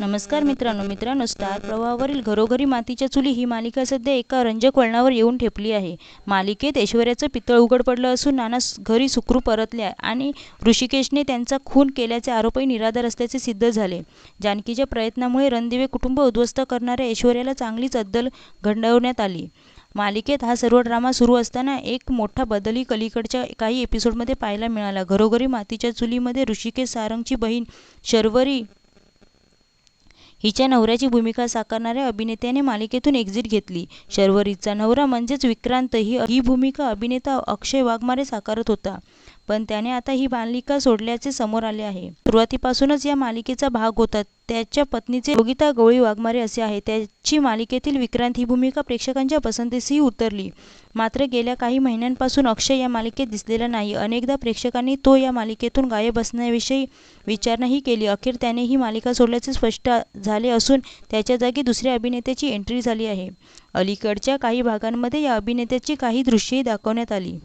नमस्कार मित्रांनो मित्रांनो स्टार प्रवाहावरील घरोघरी मातीच्या चुली ही मालिका सध्या एका रंजक वळणावर येऊन ठेपली आहे. मालिकेत ऐश्वर्याचं पितळ उघड पडलं असून नाना घरी सुखरू परतल्या आणि ऋषिकेशने त्यांचा खून केल्याचे आरोपही निराधार असल्याचे सिद्ध झाले. जानकीच्या प्रयत्नामुळे रणदिवे कुटुंब उद्ध्वस्त करणाऱ्या ऐश्वर्याला चांगलीच अद्दल घडवण्यात आली. मालिकेत हा सर्व ड्रामा सुरू असताना एक मोठा बदलही कलीकडच्या काही एपिसोडमध्ये पाहायला मिळाला. घरोघरी मातीच्या चुलीमध्ये ऋषिकेश सारंगची बहीण शर्वरी हिच्या नवऱ्याची भूमिका साकारणाऱ्या अभिनेत्याने मालिकेतून एक्झिट घेतली. शर्वरीचा नवरा म्हणजेच विक्रांत ही ही भूमिका अभिनेता अक्षय वाघमारे साकारत होता. पण त्याने आता ही मालिका सोडल्याचे समोर आले आहे. सुरुवातीपासूनच या मालिकेचा भाग होता. त्याच्या पत्नीचे योगिता गवळी वाघमारे असे आहे. त्याची मालिकेतील विक्रांत ही भूमिका प्रेक्षकांच्या पसंतीसही उतरली. मात्र गेल्या काही महिन्यांपासून अक्षय या मालिकेत दिसलेला नाही. अनेकदा प्रेक्षकांनी तो या मालिकेतून गायब असण्याविषयी विचारणाही केली. अखेर त्याने ही मालिका सोडल्याचे स्पष्ट झाले असून त्याच्या जागी दुसऱ्या अभिनेत्याची एंट्री झाली आहे. अलीकडच्या काही भागांमध्ये या अभिनेत्याची काही दृश्येही दाखवण्यात आली.